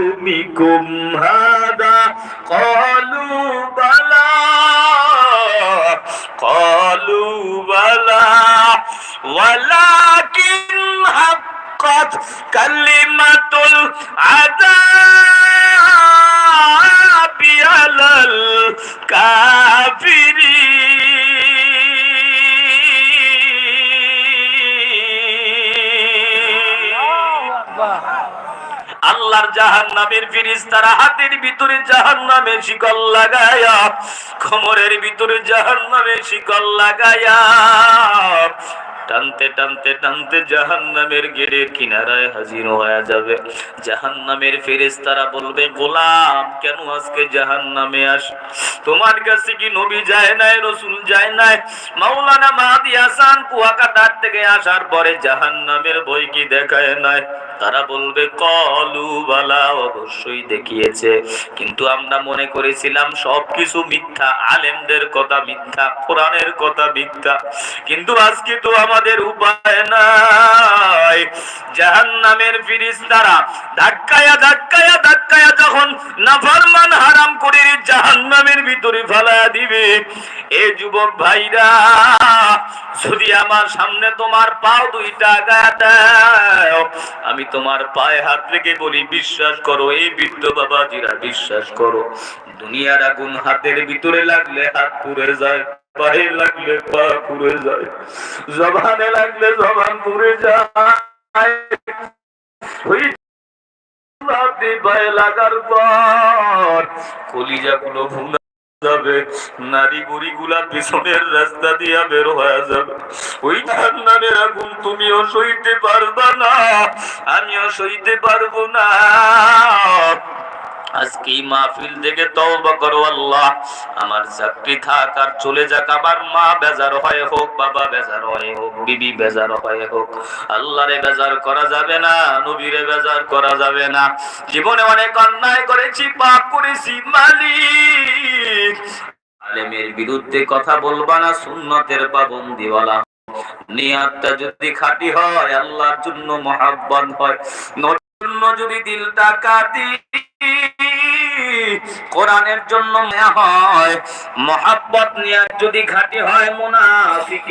يومكم هذا قالوا بلى قالوا بلى ولكن حقت كلمة العذاب على الكافرين আল্লাহর জাহান নামের ফিরিস্তারা হাতের ভিতরে জাহান নামের শিকল লাগায়া, কোমরের ভিতরে জাহান নামের শিকল লাগায়া, টানতে টানতে টানতে জাহান নামের গেটের কিনারায় হাজির হয়ে যাবে। জাহান নামের ফেরেস্তারা বলবে, গোলাম, কেন আজকে জাহান নামে আস তোমার কাছে কি নবী যায় নাই, রসুল যায় নাই? মাওলানা মাহাদি হাসান কুয়াকাটার থেকে আসার পরে জাহান নামের বই কি দেখায় নাই? তারা বলবে, কলু বালা অবশ্যই দেখিয়েছে। কিন্তু আমরা মনে করেছিলাম, সবকিছু মিথ্যা, আলেমদের কথা মিথ্যা, কোরআনের কথা মিথ্যা। কিন্তু আজকে তো আমাদের উপায় নাই। জাহান্নামের ফিরিস্তারা ধাক্কায়া ধাক্কায়া ধাক্কায়া যখন নাফরমান হারাম করে ভিতরে ফেলায়া দিবে। এ যুবক ভাইরা, যদি আমার সামনে তোমার পাও দুইটা দাও, আমি তোমার পায়ে হাত রেখে বলি, বিশ্বাস করো, এই বৃদ্ধ বাবাজিরা বিশ্বাস করো। দুনিয়ার আগুন হাতের ভিতরে লাগলে হাত পুড়ে যায়, পায়ে লাগলে পা পুড়ে যায়, জবানে লাগলে জবান পুড়ে যায়। পায়ে লাগার পর কলিজাগুলো ভুঙ্গা যাবে। নারী পিছনের রাস্তা দিয়া বের হয়ে যাবে। ওই ঠান্ডানের আগুন তুমিও সইতে পারবা না, আমিও সইতে পারব না। আজকে মাহফিল তওবা করো আল্লাহ। আমার চাকরি থাক আর চলে যাক আমার মা বেজার হয় হোক, বাবা বেজার হয় হোক, বিবি বেজার হয় হোক। আল্লাহরে বেজার করা যাবে না, নবীরে বেজার করা যাবে না। জীবনে অনেক অন্যায় করেছি, পাপ করেছি, মালিক। বিরুদ্ধে কথা বলবা না, সুন্নতের পাবন্দিওয়ালা নিয়াতটা যদি খাঁটি হয়, আল্লাহর জন্য মহাব্বত হয়। জন্য যদি দিলটা কাটি কোরআনের জন্য হয়, মহাব্বত নিয়াত যদি খাঁটি হয়, মুনাফিক